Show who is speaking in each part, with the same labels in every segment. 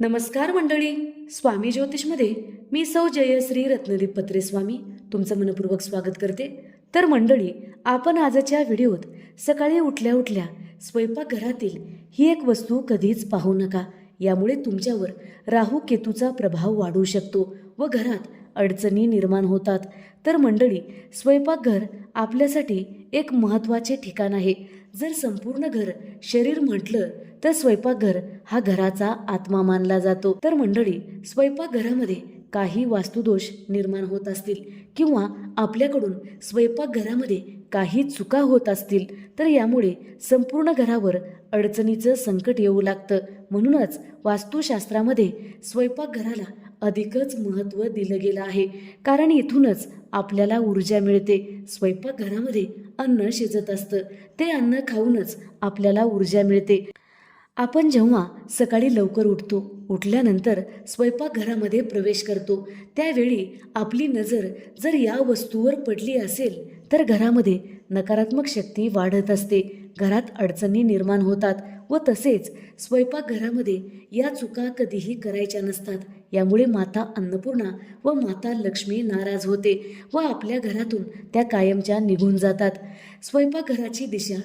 Speaker 1: नमस्कार मंडळी. स्वामी ज्योतिषमध्ये मी सौ जयश्री रत्नदीप पत्रे स्वामी तुमचं मनपूर्वक स्वागत करते. तर मंडळी आपण आजच्या व्हिडिओत सकाळी उठल्या उठल्या स्वयंपाकघरातील ही एक वस्तू कधीच पाहू नका. यामुळे तुमच्यावर राहू केतूचा प्रभाव वाढू शकतो व घरात अडचणी निर्माण होतात. तर मंडळी स्वयंपाकघर आपल्यासाठी एक महत्त्वाचे ठिकाण आहे. जर संपूर्ण घर शरीर म्हटलं तर स्वयंपाकघर हा घराचा आत्मा मानला जातो. तर मंडळी स्वयंपाकघरामध्ये काही वास्तुदोष निर्माण होत असतील किंवा आपल्याकडून स्वयंपाकघरामध्ये काही चुका होत असतील तर यामुळे संपूर्ण घरावर अडचणीचं संकट येऊ लागतं. म्हणूनच वास्तुशास्त्रामध्ये स्वयंपाकघराला अधिकच महत्त्व दिलं गेलं आहे. कारण इथूनच आपल्याला ऊर्जा मिळते. स्वयंपाकघरामध्ये अन्न शिजत असतं. ते अन्न खाऊनच आपल्याला ऊर्जा मिळते. आपण जेव्हा सकाळी लवकर उठतो उठल्यानंतर स्वयंपाकघरामध्ये प्रवेश करतो त्यावेळी आपली नजर जर या वस्तूवर पडली असेल तर घरामध्ये नकारात्मक शक्ती वाढत असते. घरात अडचणी निर्माण होतात व तसेच स्वयंपाकघरामध्ये या चुका कधीही करायच्या नसतात. यामुळे माता अन्नपूर्णा व माता लक्ष्मी नाराज होते व आपल्या घरातून त्या कायमच्या निघून जातात. स्वयंपाकघराची दिशा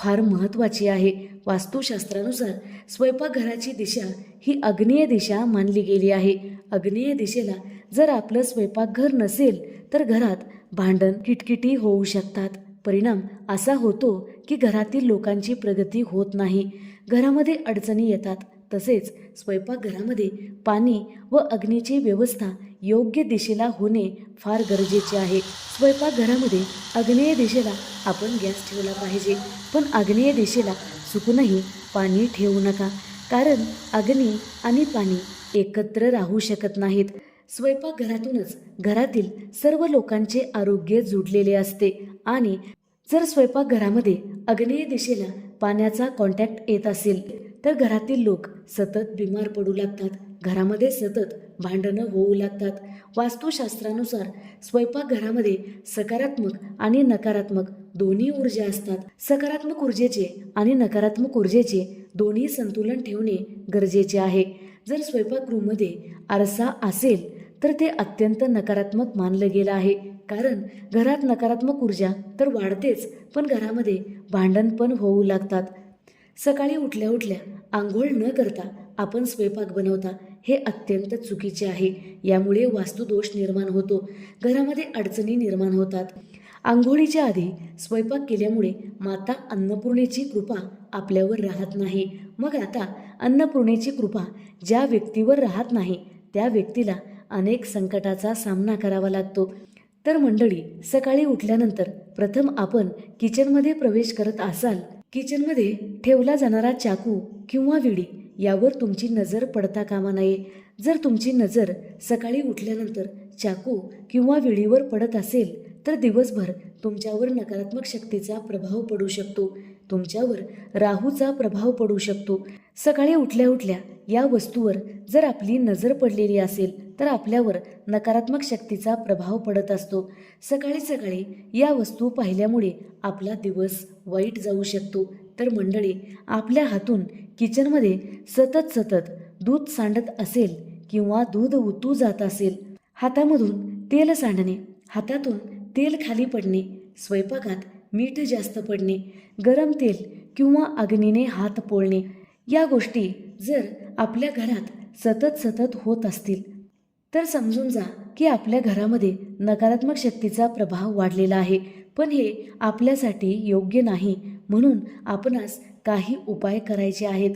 Speaker 1: फार महत्त्वाची आहे. वास्तुशास्त्रानुसार स्वयंपाकघराची दिशा ही अग्नेय दिशा मानली गेली आहे. अग्नेय दिशेला जर आपलं स्वयंपाकघर नसेल तर घरात भांडण किटकिटी होऊ शकतात. परिणाम असा होतो की घरातील लोकांची प्रगती होत नाही. घरामध्ये अडचणी येतात. तसेच स्वयंपाकघरामध्ये पाणी व अग्नीची व्यवस्था योग्य दिशेला होणे फार गरजेचे आहे. स्वयंपाकघरामध्ये आग्नेय दिशेला आपण गॅस ठेवला पाहिजे. पण आग्नेय दिशेला चुकूनही पाणी ठेवू नका. कारण अग्नी आणि पाणी एकत्र राहू शकत नाहीत. स्वयंपाकघरातूनच घरातील सर्व लोकांचे आरोग्य जुडलेले असते आणि जर स्वयंपाकघरामध्ये अग्नेय दिशेला पाण्याचा कॉन्टॅक्ट येत असेल तर घरातील लोक सतत बिमार पडू लागतात. घरामध्ये सतत भांडणं होऊ लागतात. वास्तुशास्त्रानुसार स्वयंपाकघरामध्ये सकारात्मक आणि नकारात्मक दोन्ही ऊर्जा असतात. सकारात्मक ऊर्जेचे आणि नकारात्मक ऊर्जेचे दोन्ही संतुलन ठेवणे गरजेचे आहे. जर स्वयंपाकगृहमध्ये आरसा असेल तर ते अत्यंत नकारात्मक मानलं गेलं आहे. कारण घरात नकारात्मक ऊर्जा तर वाढतेच पण घरामध्ये भांडण पण होऊ लागतात. सकाळी उठल्या उठल्या आंघोळ न करता आपण स्वयंपाक बनवता हे अत्यंत चुकीचे आहे. यामुळे वास्तुदोष निर्माण होतो. घरामध्ये अडचणी निर्माण होतात. आंघोळीच्या आधी स्वयंपाक केल्यामुळे माता अन्नपूर्णेची कृपा आपल्यावर राहत नाही. मग आता अन्नपूर्णेची कृपा ज्या व्यक्तीवर राहत नाही त्या व्यक्तीला अनेक संकटाचा सामना करावा लागतो. तर मंडळी सकाळी उठल्यानंतर प्रथम आपण किचनमध्ये प्रवेश करत असाल. किचनमध्ये ठेवला जाणारा चाकू किंवा विडी यावर तुमची नजर पडता कामा नये. जर तुमची नजर सकाळी उठल्यानंतर चाकू किंवा विळीवर पडत असेल तर दिवसभर तुमच्यावर नकारात्मक शक्तीचा प्रभाव पडू शकतो. तुमच्यावर राहूचा प्रभाव पडू शकतो. सकाळी उठल्या उठल्या या वस्तूवर जर आपली नजर पडलेली असेल तर आपल्यावर नकारात्मक शक्तीचा प्रभाव पडत असतो. सकाळी सकाळी या वस्तू पाहिल्यामुळे आपला दिवस वाईट जाऊ शकतो. तर मंडळी आपल्या हातून किचनमध्ये सतत सतत दूध सांडत असेल किंवा दूध उतू जात असेल हातामधून तेल सांडणे हातातून तेल खाली पडणे स्वयंपाकात मीठ जास्त पडणे गरम तेल किंवा अग्नीने हात पोळणे या गोष्टी जर आपल्या घरात सतत सतत होत असतील तर समजून जा की आपल्या घरामध्ये नकारात्मक शक्तीचा प्रभाव वाढलेला आहे पण हे आपल्यासाठी योग्य नाही म्हणून आपणास काही उपाय करायचे आहेत.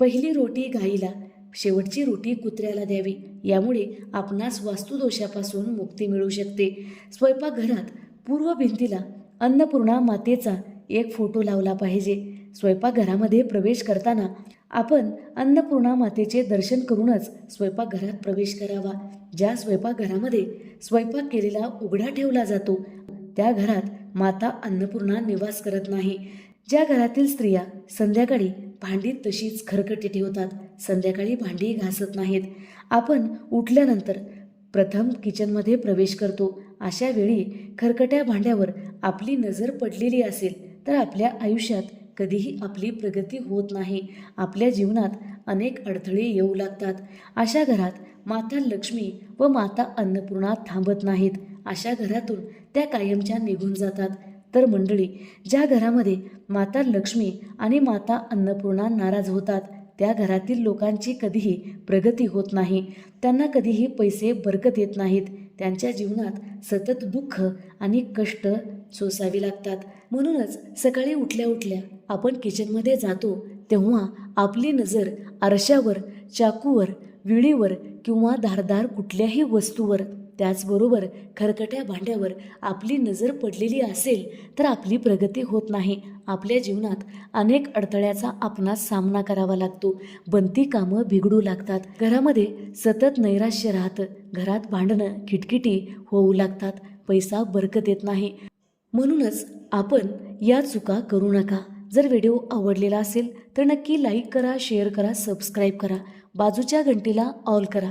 Speaker 1: पहिली रोटी गाईला शेवटची रोटी कुत्र्याला द्यावी. यामुळे आपणास वास्तुदोषापासून मुक्ती मिळू शकते. स्वयंपाकघरात पूर्व भिंतीला अन्नपूर्णा मातेचा एक फोटो लावला पाहिजे. स्वयंपाकघरामध्ये प्रवेश करताना आपण अन्नपूर्णा मातेचे दर्शन करूनच स्वयंपाकघरात प्रवेश करावा. ज्या स्वयंपाकघरामध्ये स्वयंपाक केलेला उघडा ठेवला जातो त्या घरात माता अन्नपूर्णा निवास करत नाही. ज्या घरातील स्त्रिया संध्याकाळी भांडी तशीच खरकटी ठेवतात. संध्याकाळी भांडी घासत नाहीत. आपण उठल्यानंतर प्रथम किचनमध्ये प्रवेश करतो. अशा वेळी खरकट्या भांड्यावर आपली नजर पडलेली असेल तर आपल्या आयुष्यात कधीही आपली प्रगती होत नाही. आपल्या जीवनात अनेक अडथळे येऊ लागतात. अशा घरात माता लक्ष्मी व माता अन्नपूर्णा थांबत नाहीत. अशा घरातून त्या कायमच्या निघून जातात. तर मंडळी ज्या घरामध्ये माता लक्ष्मी आणि माता अन्नपूर्णा नाराज होतात त्या घरातील लोकांची कधीही प्रगती होत नाही. त्यांना कधीही पैसे बरकत येत नाहीत. त्यांच्या जीवनात सतत दुःख आणि कष्ट सोसावी लागतात. म्हणूनच सकाळी उठल्या उठल्या आपण किचनमध्ये जातो तेव्हा आपली नजर आरशावर चाकूवर विळीवर किंवा धारदार कुठल्याही वस्तूवर त्याचबरोबर खरकट्या भांड्यावर आपली नजर पडलेली असेल तर आपली प्रगती होत नाही. आपल्या जीवनात अनेक अडथळ्याचा आपणास सामना करावा लागतो. बनती कामं बिघडू लागतात. घरामध्ये सतत नैराश्य राहतं. घरात भांडणं किटकिटी होऊ लागतात. पैसा बरकत येत नाही. म्हणूनच आपण या चुका करू नका. जर व्हिडिओ आवडलेला असेल तर नक्की लाईक करा शेअर करा सबस्क्राईब करा. बाजूच्या घंटीला ऑल करा.